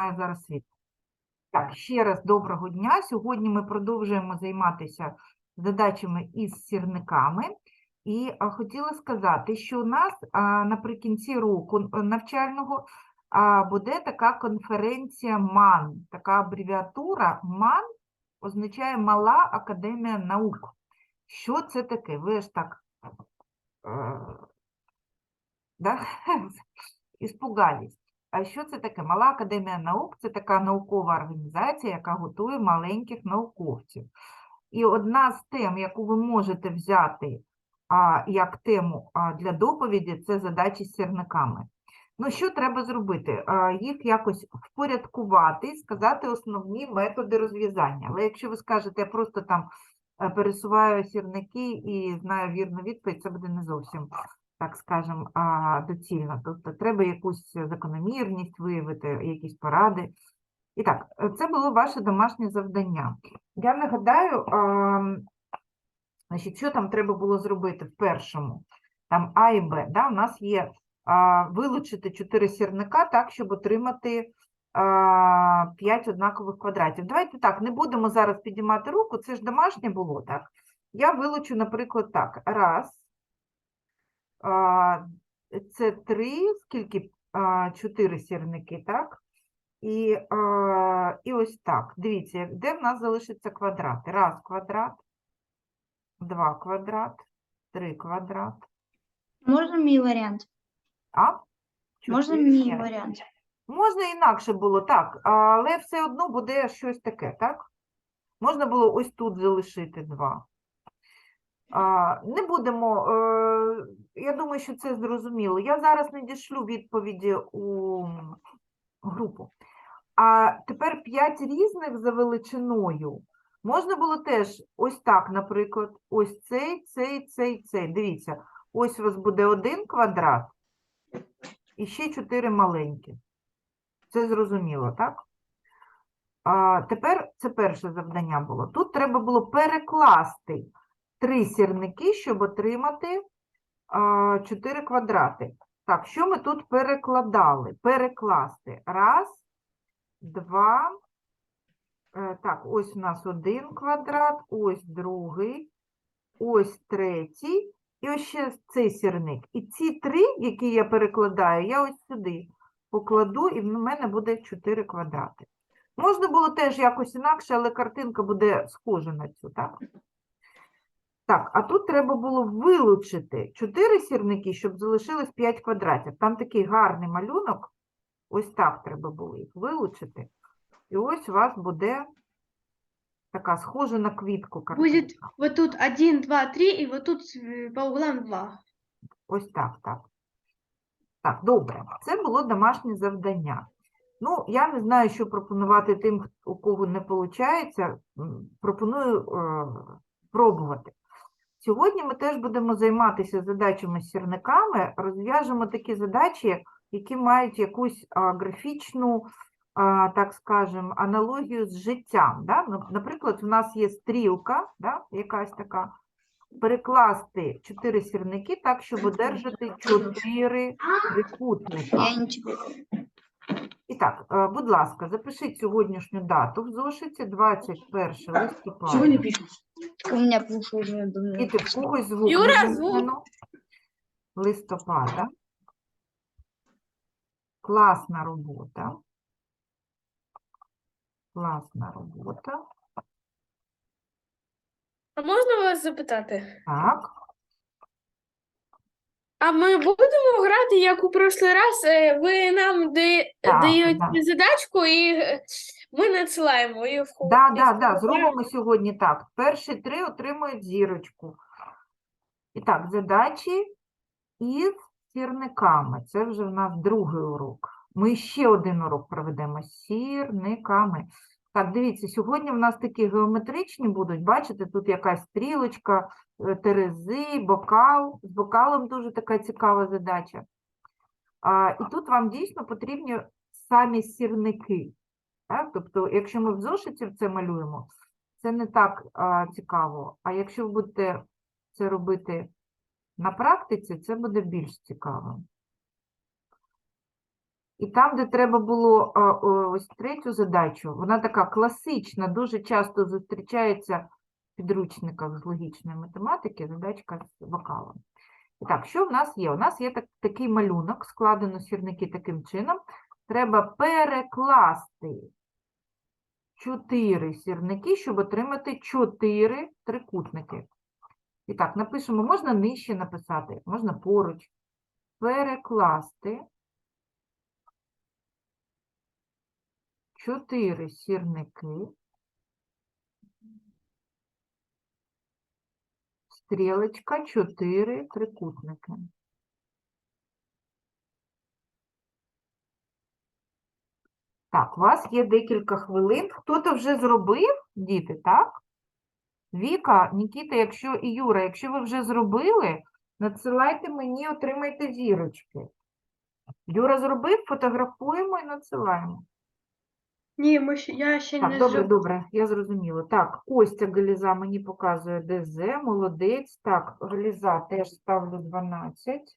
має зараз світ. Так, ще раз доброго дня. Сьогодні ми продовжуємо займатися задачами із сірниками. І хотіла сказати, що у нас наприкінці року е, навчального буде така конференція МАН. Така абревіатура МАН означає Мала Академія Наук. Що це таке? Ви ж так е, да? іспугались. А що це таке? Мала академія наук це така наукова організація, яка готує маленьких науковців. І одна з тем, яку ви можете взяти а, як тему а, для доповіді, це задачі з сірниками. Ну, що треба зробити? А, їх якось впорядкувати, сказати основні методи розв'язання. Але якщо ви скажете, я просто там е, пересуваю сірники і знаю вірну відповідь, це буде не зовсім так скажемо, доцільно. Тобто треба якусь закономірність виявити, якісь поради. І так, це було ваше домашнє завдання. Я нагадаю, значить, що там треба було зробити в першому, там А і Б. Да? У нас є вилучити чотири сірника так, щоб отримати а, 5 однакових квадратів. Давайте так, не будемо зараз підіймати руку, це ж домашнє було, так? Я вилучу, наприклад, так. Раз, а, це три, скільки? А, чотири сірники, так? І, а, і ось так. Дивіться, де в нас залишиться квадрат? Раз квадрат, два квадрат, три квадрат. Можна мій варіант? А? Можна мій п'ять. варіант? Можна інакше було, так, але все одно буде щось таке, так? Можна було ось тут залишити два. Не будемо, е, я думаю, що це зрозуміло. Я зараз не дішлю відповіді у групу. А тепер п'ять різних за величиною. Можна було теж ось так, наприклад, ось цей, цей, цей, цей. Дивіться, ось у вас буде один квадрат і ще чотири маленькі. Це зрозуміло, так? А, тепер це перше завдання було. Тут треба було перекласти три сірники, щоб отримати а, чотири квадрати. Так, що ми тут перекладали? Перекласти. Раз, два. е, Так, ось у нас один квадрат, ось другий, ось третій, і ось ще цей сірник. І ці три, які я перекладаю, я ось сюди покладу, і в мене буде 4 квадрати. Можна було теж якось інакше, але картинка буде схожа на цю, так? Так, а тут треба було вилучити 4 сірники, щоб залишилось 5 квадратів. Там такий гарний малюнок. Ось так треба було їх вилучити. І ось у вас буде така схожа на квітку картинка. Будет вот тут один, два, три, и вот тут э, по углам два. Ось так, так. Так, добре. Це було домашнє завдання. Ну, я не знаю, що пропонувати тим, у кого не виходить. Пропоную е, пробувати. Сьогодні ми теж будемо займатися задачами з сірниками, розв'яжемо такі задачі, які мають якусь а, графічну, а, так скажемо, аналогію з життям. Да? Ну, Наприклад, у нас є стрілка, да? якась така, перекласти чотири сірники так, щоб одержати чотири трикутника. І так, е, будь ласка, запишіть сьогоднішню дату в зошиті 21 листопада. У мене пуш уже давно. Діти, в когось звук Юра, звук. Листопада. Класна робота. Класна робота. А можна вас запитати? Так. А ми будемо грати, як у прошлий раз. е, Ви нам да- Так, даєте да. задачку, і е, ми надсилаємо її в Да, да, да, зробимо сьогодні так. Перші три отримують зірочку. І так, задачі із сірниками. Це вже в нас другий урок. Ми ще один урок проведемо з сірниками. Так, дивіться, сьогодні в нас такі геометричні будуть. Бачите, тут якась стрілочка, терези, бокал. З бокалом дуже така цікава задача. А, і тут вам дійсно потрібні самі сірники. Так? Тобто, якщо ми в зошиті це малюємо, це не так а, цікаво. А якщо ви будете це робити на практиці, це буде більш цікаво. І там, де треба було ось третю задачу, вона така класична, дуже часто зустрічається підручниках з логічної математики, задачка з вокалом. І так, що в нас є? У нас є так, такий малюнок, складено сірники таким чином. Треба перекласти чотири сірники, щоб отримати чотири трикутники. І так, напишемо, можна нижче написати, можна поруч. Перекласти чотири сірники. Стрілочка, чотири трикутники. Так, у вас є декілька хвилин. Хто-то вже зробив, діти, так? Віка, Нікіта, якщо і Юра, якщо ви вже зробили, надсилайте мені, отримайте зірочки. Юра зробив, фотографуємо і надсилаємо. Ні, ми ще, я ще Так, не добре, зроб- добре, я зрозуміла. Так, Костя Галіза мені показує ДЗ, молодець. Так, Галіза теж ставлю 12.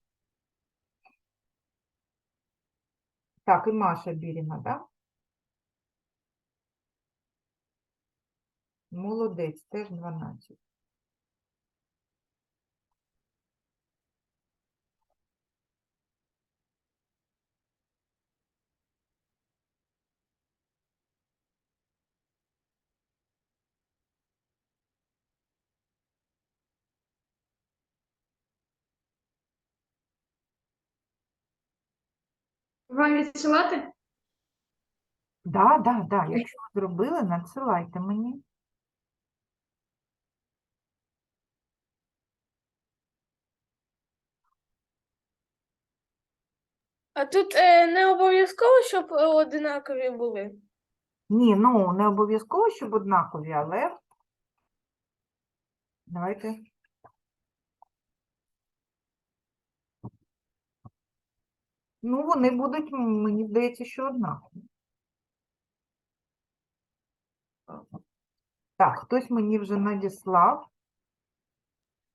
Так, і Маша Біріна, так? Молодець, теж 12. Вам відсилати? Да, да, да. Якщо ви зробили, надсилайте мені. А тут е, не обов'язково, щоб е, одинакові були. Ні, ну не обов'язково, щоб однакові, але давайте. Ну, вони будуть, мені здається, що однакові. Так, хтось мені вже надіслав.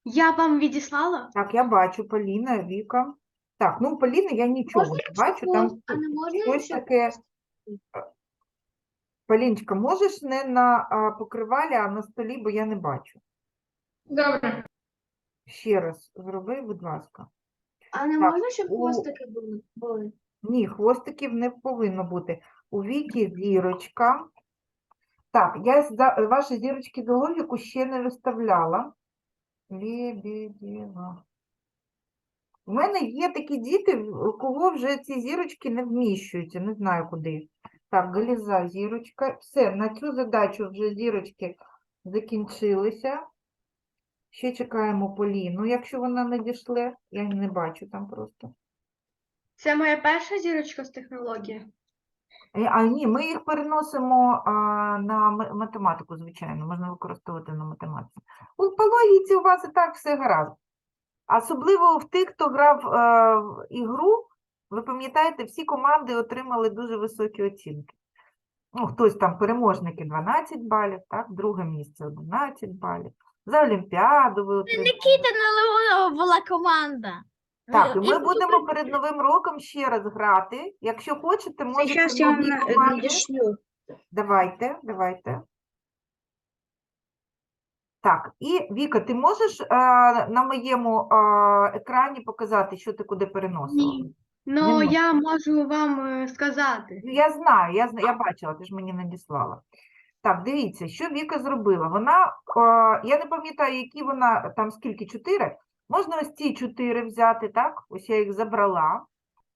Я вам відіслала? Так, я бачу Поліна, Віка. Так, ну у Поліни я нічого не бачу. Там А не можна щось ще таке. Поліночка, можеш не на а, покривалі, а на столі, бо я не бачу. Добре. Ще раз зроби, будь ласка. А не Так, можна, щоб у- хвостики були? були? Ні, хвостиків не повинно бути. У Вікі зірочка. Так, я за- ваші зірочки за логіку ще не виставляла. Лебедєва. У мене є такі діти, в- у кого вже ці зірочки не вміщуються, не знаю куди. Так, Галіза, зірочка. Все, на цю задачу вже зірочки закінчилися. Ще чекаємо Поліну, якщо вона надійшле. Я її не бачу там просто. Це моя перша зірочка з технології. Е, А ні, ми їх переносимо а, на ма- математику, звичайно, можна використовувати на математиці. У по логіці у вас і так все гаразд. Особливо в тих, хто грав е, в ігру, ви пам'ятаєте, всі команди отримали дуже високі оцінки. Ну, хтось там переможники 12 балів, так, друге місце 11 балів. За Олімпіаду ви отримали. Нікіта була команда. Так, і ми будемо перед Новим роком ще раз грати. Якщо хочете, можете Зараз я вам нові на- команди. надішлю. Давайте, давайте. Так, і Віка, ти можеш е, на моєму е, екрані показати, що ти куди переносила? Ні. Ну, Нема. я можу вам е, сказати. Ну, Я знаю, я, зна- я бачила, ти ж мені надіслала. Так, дивіться, що Віка зробила. Вона, е, я не пам'ятаю, які вона, там скільки, чотири? Можна ось ці чотири взяти, так? Ось я їх забрала.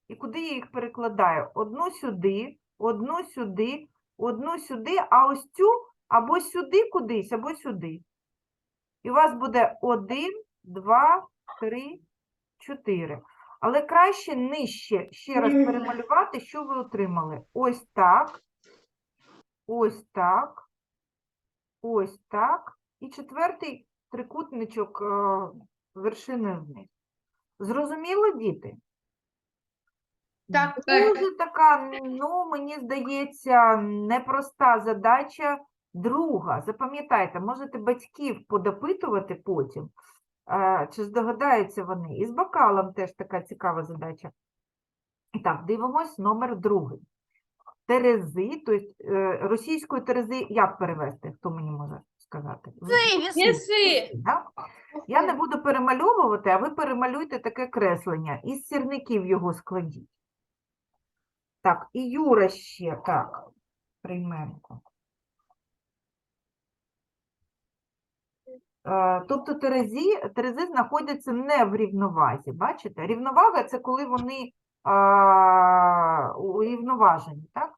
І куди я їх перекладаю? Одну сюди, одну сюди, одну сюди, а ось цю або сюди кудись, або сюди. І у вас буде один, два, три, чотири. Але краще нижче ще раз перемалювати, що ви отримали. Ось так, ось так, ось так. І четвертий трикутничок е, вершиною вниз. Зрозуміло, діти? Так, так. Дуже така, ну, мені здається, непроста задача. Друга, запам'ятайте, можете батьків подопитувати потім, е, чи здогадаються вони. І з бокалом теж така цікава задача. І так, дивимось номер другий. Терези, тобто е, російською терези як перевести? Хто мені може сказати? В- Неси. да? Я не буду перемальовувати, а ви перемалюйте таке креслення. Із сірників його складіть. Так, і Юра ще, так, прийменко. Е, Тобто терезі, терези знаходяться не в рівновазі. Бачите? Рівновага це коли вони урівноважені, так?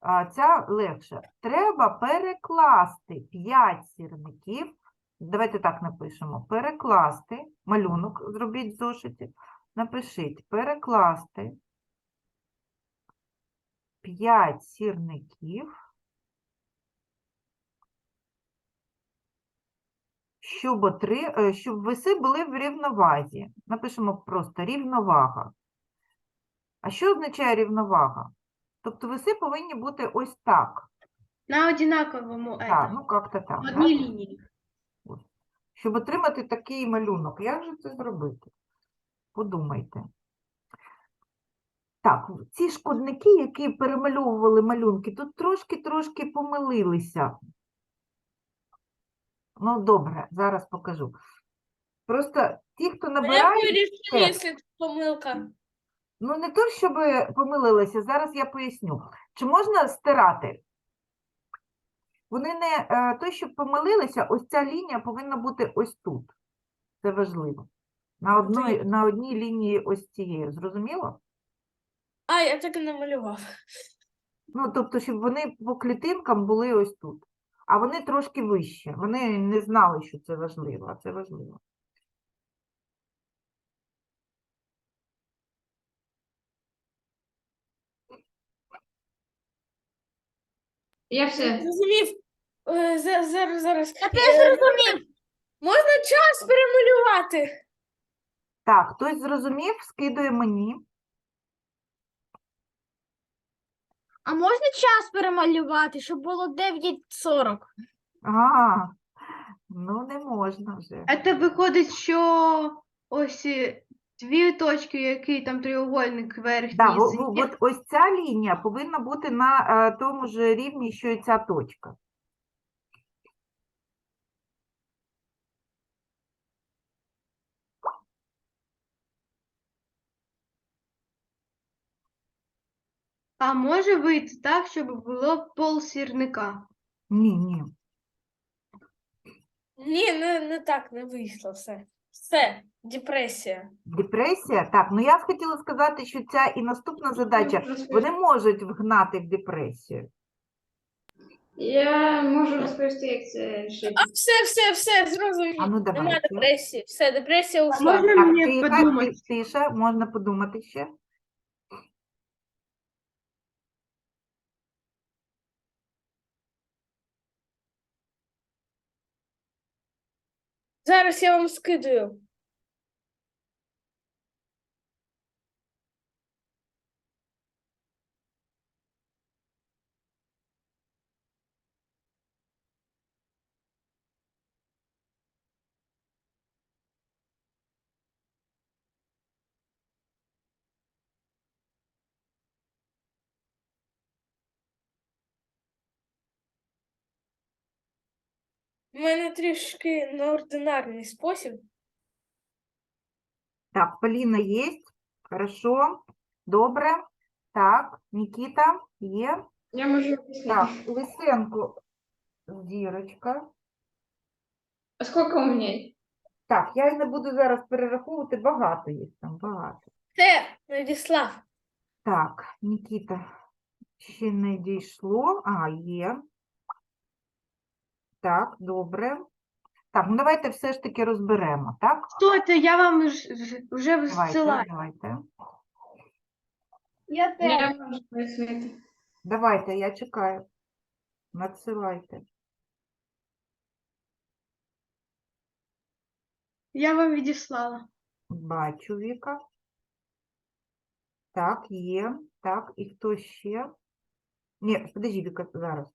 А, ця легше. Треба перекласти 5 сірників. Давайте так напишемо. Перекласти, малюнок зробіть в зошиті. Напишіть, перекласти 5 сірників, щоб, отри... е, щоб веси були в рівновазі. Напишемо просто рівновага. А що означає рівновага? Тобто веси повинні бути ось так. На одинаковому Так, ну як-то так. в одній лінії. Щоб отримати такий малюнок. Як же це зробити? Подумайте. Так, ці шкодники, які перемальовували малюнки, тут трошки-трошки помилилися. Ну, добре, зараз покажу. Просто ті, хто Як набирає, ви рішили, якщо це помилка? Ну не то, щоб помилилися, зараз я поясню. Чи можна стирати? Вони не е, то, щоб помилилися, ось ця лінія повинна бути ось тут. Це важливо. На, одної, на одній лінії ось цієї. Зрозуміло? А, я так і намалював. Ну, тобто, щоб вони по клітинкам були ось тут. А вони трошки вище. Вони не знали, що це важливо, а це важливо. Я все. Зрозумів. Е, за- Зараз, зараз. Я Е, теж зрозумів. Можна час перемалювати? Так, хтось зрозумів, скидує мені. А можна час перемалювати, щоб було 9.40? А, ну не можна вже. Це виходить, що ось е, дві точки, який там треугольник верхній. Да, з- от ось ця лінія повинна бути на е, тому ж рівні, що і ця точка. А може вийти так, щоб було пол сірника. Ні, ні. Ні, не, не так, не вийшло все. Все, депресія. Депресія? Так, ну я хотіла сказати, що ця і наступна задача, вони можуть вгнати в депресію. Я можу розповісти, як це рішити. А все, все, все, зрозуміло. А ну Нема депресії. Все, депресія А ушла. можна Так, мені тиха, подумати? тиша, можна подумати ще. Зараз я вам скидаю. У мене трішки неординарний спосіб. Так, Поліна є. Хорошо. Добре. Так, Нікіта є. Я можу. Так, Лисенко, зірочка. А скільки у мене? Так, я не буду зараз перераховувати, багато їх там, багато. Все, надіслав. Так, Нікіта, ще не дійшло. А, є. Так, добре. Так, ну давайте все ж таки розберемо, так? Стойте, я вам ж- ж- вже Давайте, висилаю. давайте. Я теж. Давайте, я чекаю. Надсилайте. Я вам відіслала. Бачу, Віка. Так, є. Так, і хто ще? Ні, подожди, Віка, зараз.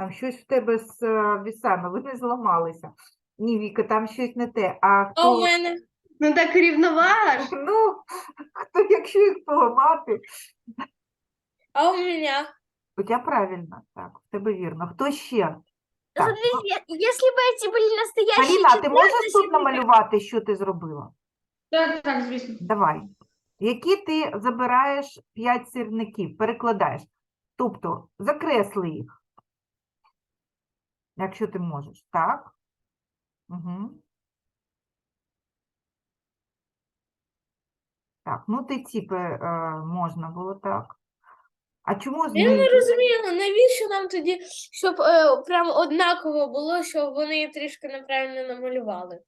Там щось в тебе з е, вісами, ви не зламалися. Ні, Віка, там щось не те. А А у хто? мене Ну так рівновага ж. Ну, хто, якщо їх поламати, А у меня? у тебе правильно, так, в тебе вірно. Хто ще? Так, Смотри, я- если бы эти были настоящие Поліна, а ти четверки, можеш тут сірники, намалювати, що ти зробила? Так, так, звісно. Давай. Які ти забираєш 5 сірників, перекладаєш. Тобто закресли їх, якщо ти можеш. Так? Угу. Так, ну ти ці пе- е, можна було так. А чому Я не розумію, навіщо нам тоді, щоб е, прям однаково було, щоб вони трішки неправильно намалювали.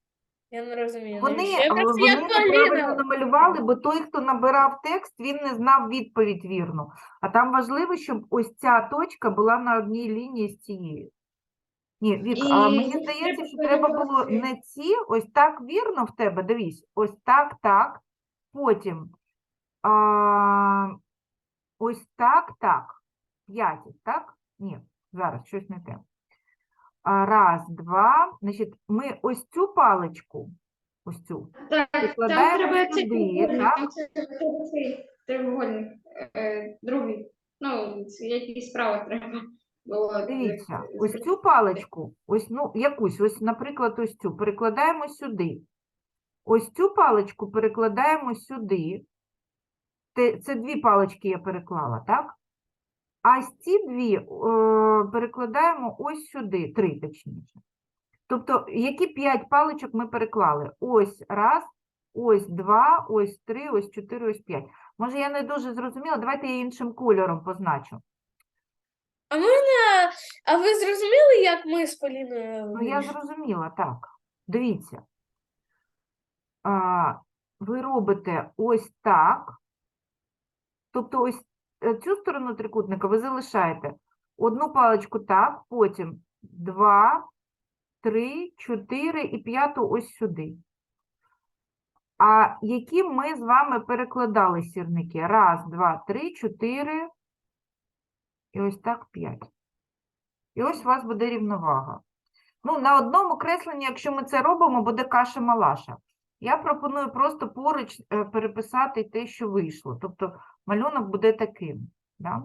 Я не розумію. Вони, навіщо. вони як неправильно Поліна. намалювали, бо той, хто набирав текст, він не знав відповідь вірну. А там важливо, щоб ось ця точка була на одній лінії з цією. Ні, Вік, а мені здається, що треба було не ці, ось так вірно в тебе, дивись, ось так, так, потім а, ось так, так, п'ять, так? Ні, зараз щось не те. А, раз, два, значить, ми ось цю паличку, ось цю, Так, там Прикладаємо треба цей сюди, треугольник, так? там це- треба цей треугольник, е, другий. Ну, це якийсь справа треба. Дивіться, е, ось цю паличку, ось ну якусь, ось, наприклад, ось цю перекладаємо сюди. Ось цю паличку перекладаємо сюди. Це дві палички я переклала, так? А ось ці дві е, перекладаємо ось сюди, три точніше. Тобто, які п'ять паличок ми переклали? Ось раз, ось два, ось три, ось чотири, ось п'ять. Може, я не дуже зрозуміла, давайте я іншим кольором позначу. А можна. А ви зрозуміли, як ми з Поліною? Ну, я зрозуміла, так. Дивіться. А, ви робите ось так. Тобто ось е, цю сторону трикутника ви залишаєте одну паличку так, потім два, три, чотири і п'яту ось сюди. А які ми з вами перекладали сірники? Раз, два, три, чотири і ось так п'ять. І ось у вас буде рівновага. Ну, на одному кресленні, якщо ми це робимо, буде каша-малаша. Я пропоную просто поруч е, переписати те, що вийшло. Тобто малюнок буде таким. Да?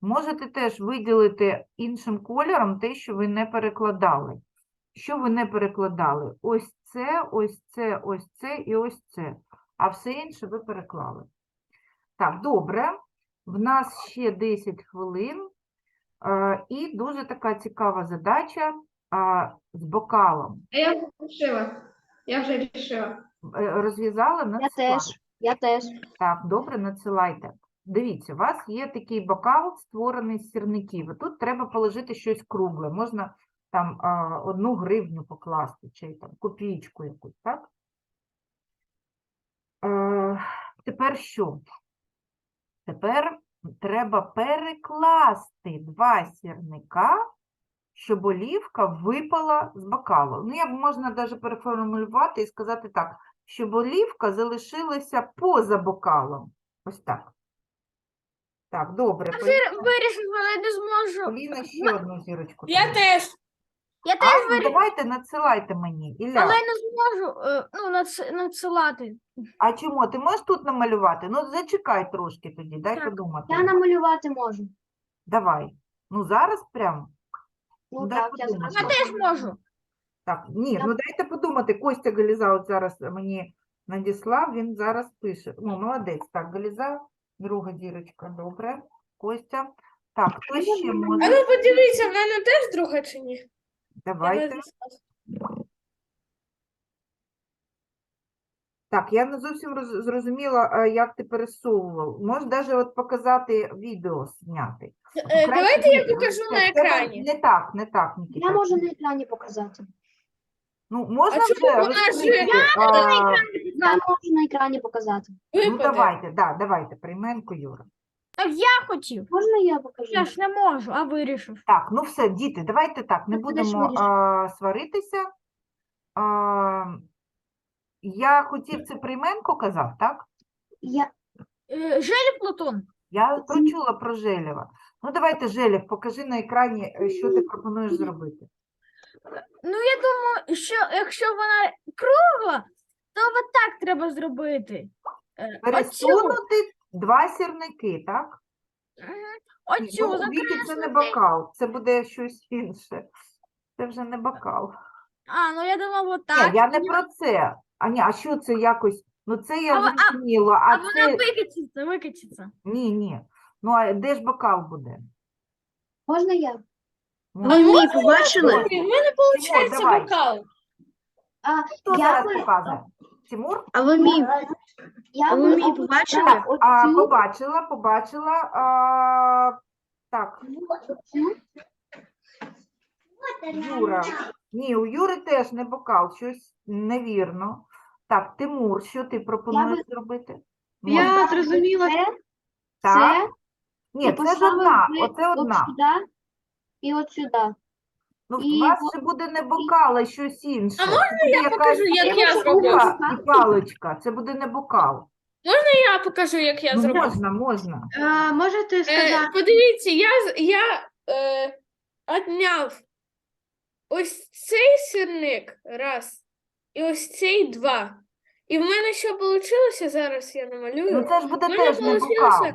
Можете теж виділити іншим кольором те, що ви не перекладали. Що ви не перекладали? Ось це, ось це, ось це і ось це. А все інше ви переклали. Так, добре. В нас ще 10 хвилин. І дуже така цікава задача з бокалом. Я вже рішила. Я вже рішила. Е, Розв'язала Я теж. Я теж. Так, добре, надсилайте. Дивіться, у вас є такий бокал, створений з сірників. І тут треба положити щось кругле. Можна там а, одну гривню покласти, чи там копійку якусь, так? Е, тепер що? Тепер треба перекласти два сірника, щоб олівка випала з бокалу. Ну, як можна навіть переформулювати і сказати так, щоб олівка залишилася поза бокалом. Ось так. Так, добре. Вирішив, але я не зможу. Поліна ще одну зірочку. Я теж. Я А, теж ну, вирішив, давайте надсилайте мені. Ілля, але я не зможу е, ну, надс- надсилати. а чому? Ти можеш тут намалювати? Ну, зачекай трошки тоді, дай Так, подумати. Я намалювати можу. Давай. Ну, зараз прям. Ну дай так, я подумати. Я теж можу. Так, ні, Я- ну дайте подумати. Костя Галіза от зараз мені надіслав, він зараз пише. Ну, молодець. Так, Галіза, друга дірочка, добре. Костя. Так, хто ще А може? ну подивіться, в мене теж друга чи ні? Давайте. Так, я не зовсім роз- зрозуміла, е, як ти пересовував. Можеш навіть от показати відео зняти. Е, Давайте я покажу на екрані. Не так, не так, Нікіта. Я можу на екрані показати. Ну, можна чому вже у нас розкрити, а, Я можу на екрані показати. Ну, Випаде. давайте, да, давайте, прийменку, Юра. Так я хотів. Можна я покажу? Я ж не можу, а вирішив. Так, ну все, діти, давайте так, не Ну, будемо вирішив. а, сваритися. А, я хотів це прийменку казав, так? Я... Е, Желі Платон. Я прочула про Желєва. Ну, давайте, Желєв, покажи на екрані, е, що ти пропонуєш зробити. Ну, я думаю, що якщо вона кругла, то от так треба зробити. Е, Оцю, Пересунути два сірники, так? Оцю ну, у Віки це не закреслити. бокал, це буде щось інше. Це вже не бокал. А, ну я думала, от Ні, я не про це. А ні, а що це якось? Ну це я А ви- а- зрозуміла, А а вона це викачиться, викачиться. ні, ні. Ну а де ж бокал буде? Можна я? Ну, А можна побачили? В мене виходить давай. бокал. А, Хто я зараз би- показує? Тимур? А ви мій, Я а ви мій побачили? А, побачила, побачила. А, так. Юра. Ні, у Юри теж не бокал, щось невірно. Так, Тимур, що ти пропонуєш зробити? Я зрозуміла. Це, Так. це, Ні, це ж одна, оце от одна. сюди і от сюди. Ну, і у вас от- ще буде не бокал, а щось інше. А можна Я покажу, як я зробила? зроблю. і паличка, це буде не бокал. Я покажу, як я Ну, зроблю. можна, можна. А, можете Е, сказати? подивіться, я, з- я е, отняв ось цей сирник раз, і ось цей два. І в мене що вийшло зараз, я намалюю. Ну це ж буде мене теж не получилося- бокал.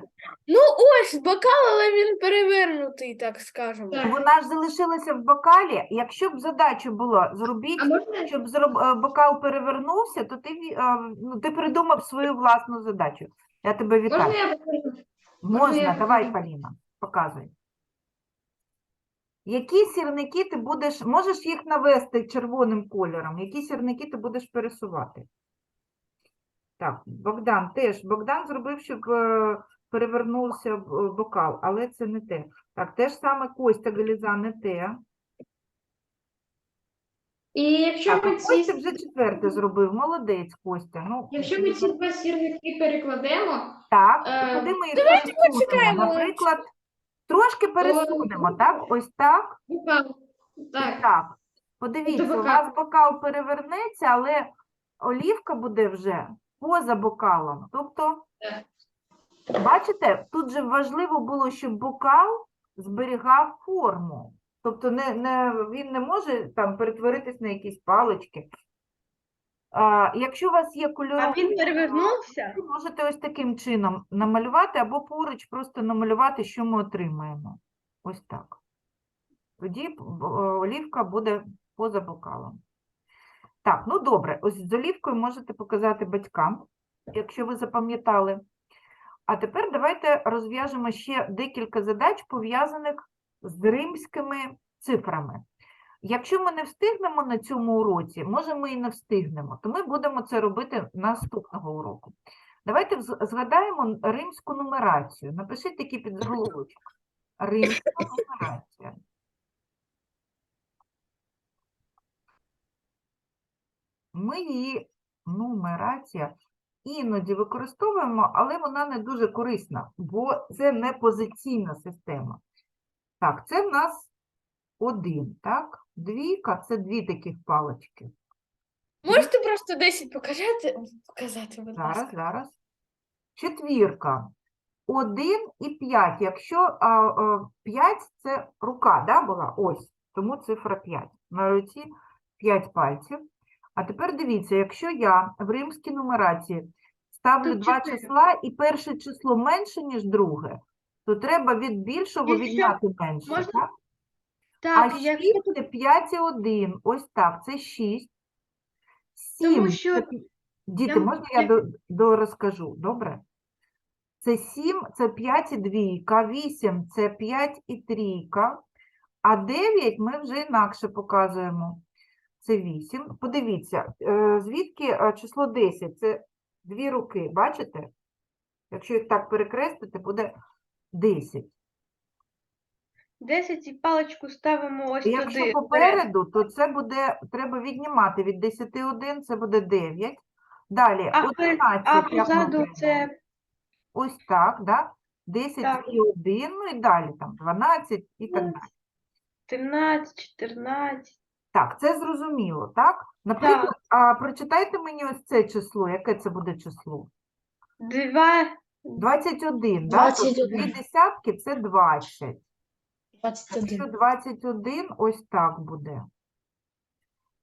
Ну ось бокал, але він перевернутий, так скажемо. Так. Вона ж залишилася в бокалі. Якщо б задача була зробіть, можна? щоб зроб... е, бокал перевернувся, то ти, е, ну, ти придумав свою власну задачу. Я тебе Можна я? Можна, я давай? Поліна, показуй. Які сірники ти будеш, можеш їх навести червоним кольором, які сірники ти будеш пересувати? Так, Богдан теж. Богдан зробив, щоб е, перевернувся е, бокал, але це не те. Так, те ж саме Костя Галіза, не те. І якщо Так, ми ці, Костя вже четверте зробив. Молодець, Костя. Ну, якщо ми ці два сірники перекладемо, Так, Е, куди ми їх давайте пересунемо? почекаємо. Наприклад, трошки пересунемо, так? Ось так бокал. Так, так. Подивіться, у вас бокал перевернеться, але олівка буде вже поза бокалом. Тобто, бачите, тут же важливо було, щоб бокал зберігав форму. Тобто не, не, він не може там перетворитись на якісь палички. А, якщо у вас є А він перевернувся? ви можете ось таким чином намалювати або поруч просто намалювати, що ми отримаємо. Ось так. Тоді е, олівка буде поза бокалом. Так, ну добре, ось з олівкою можете показати батькам, якщо ви запам'ятали. А тепер давайте розв'яжемо ще декілька задач, пов'язаних з римськими цифрами. Якщо ми не встигнемо на цьому уроці, може ми і не встигнемо, то ми будемо це робити наступного уроку. Давайте згадаємо римську нумерацію. Напишіть такий підзаголовочок. Римська нумерація. Ми її нумерація іноді використовуємо, але вона не дуже корисна, бо це не позиційна система. Так, це в нас один, так? Двійка це дві таких палички. Можете просто 10 показати, показати, будь Зараз, ласка. зараз. Четвірка. Один і п'ять. Якщо а, а, п'ять це рука, да, була? Ось. Тому цифра 5. На руці 5 пальців. А тепер дивіться, якщо я в римській нумерації ставлю Тут два чотири. числа і перше число менше, ніж друге, то треба від більшого Якщо відняти менше. можна- Так? Так, а як 6 це 5 і 1. Ось так, це 6. 7. Тому що Діти, я- можна я до, розкажу? Добре? Це 7, це 5 і двійка, 8 це 5 і трійка, а 9 ми вже інакше показуємо. Це 8. Подивіться, е, звідки е, число 10? Це дві руки, бачите? Якщо їх так перекреслити, буде 10. 10 і паличку ставимо ось Якщо туди. вперед. попереду, то це буде, треба віднімати від 10 1, це буде 9. Далі, А, пер- 11, а позаду це Ось так, да? 10 Так. і 1, ну і далі там 12 і так далі. 13, 14. Так, це зрозуміло, так? Наприклад, а прочитайте мені ось це число, яке це буде число? 2, 21, да? Тобто 21. дві десятки це 20. 21. Якщо 21, ось так буде.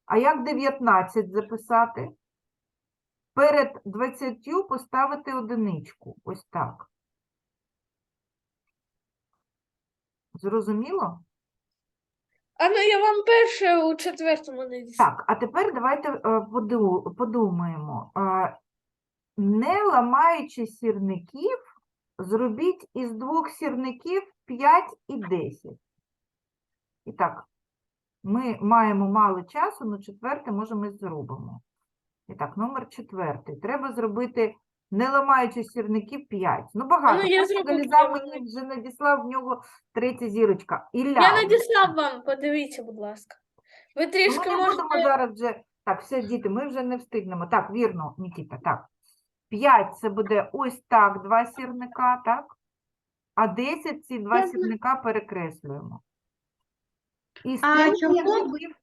А як 19 записати? Перед 20 поставити одиничку. Ось так. Зрозуміло? А ну я вам перше у четвертому не дійшла. Так, а тепер давайте е, поду- подумаємо. Е, Не ламаючи сірників, зробіть із двох сірників 5 і 10. І так, ми маємо мало часу, але четверте, може, ми зробимо. І так, номер четвертий. Треба зробити, не ламаючи сірників, 5. Ну, багато. я Пан зроблю Галіза прямо. мені вже надіслав в нього третя зірочка. Ілля, Я надіслав вам, подивіться, будь ласка. Ви Ну, трішки Ми не будемо зараз вже. Так, все, діти, ми вже не встигнемо. Так, вірно, Нікіта, так. 5 це буде ось так, два сірника, так? А 10 ці два Я знаю. сірника перекреслюємо. І з А чому? сірників-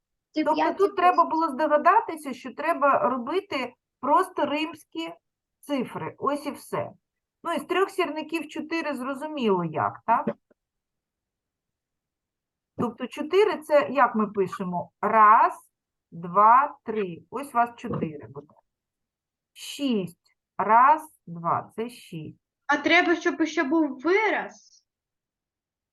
Тобто тут треба було здогадатися, що треба робити просто римські цифри. Ось і все. Ну, із трьох сірників 4 зрозуміло як, так? Тобто 4 це як ми пишемо? Раз, два, три. Ось у вас 4 буде. 6. Раз, два. Це 6. А треба, щоб ще був вираз.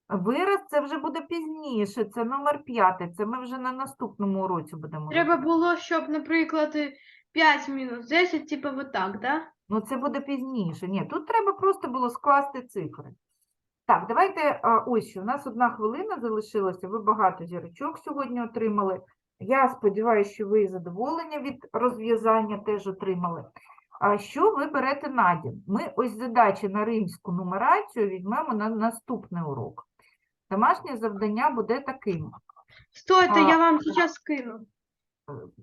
Вираз це вже буде пізніше. Це номер 5. Це ми вже на наступному уроці будемо. Треба робити. було, щоб, наприклад, 5 мінус 10, типу, отак, да? Ну, це буде пізніше. Ні, тут треба просто було скласти цифри. Так, давайте ось що. У нас одна хвилина залишилася. Ви багато зірочок сьогодні отримали. Я сподіваюся, що ви задоволення від розв'язання теж отримали. А що ви берете на дім? Ми ось задачі на римську нумерацію візьмемо на наступний урок. Домашнє завдання буде таким. Стойте, А, я вам зараз скину.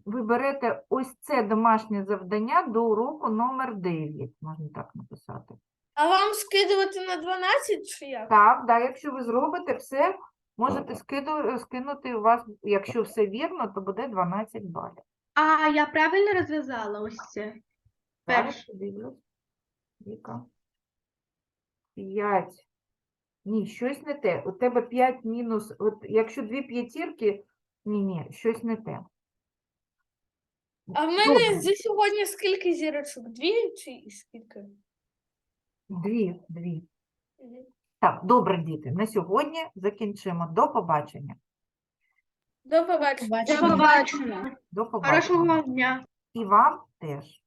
Ви берете ось це домашнє завдання до уроку номер 9, можна так написати. А вам скидувати на 12 чи як? Так, да, якщо ви зробите все, можете скиду, скинути у вас, якщо все вірно, то буде 12 балів. А я правильно розв'язала ось це? Зараз Перше. подивлюсь. Віка. 5. Ні, щось не те. У тебе 5 мінус, от якщо дві п'ятірки, ні, ні, щось не те. А в мене Добре. за сьогодні скільки зірочок? Дві чи скільки? Дві, дві. Так, добре, діти, на сьогодні закінчимо. До побачення. До побачення. До побачення. До Хорошого побачення. вам дня. І вам теж.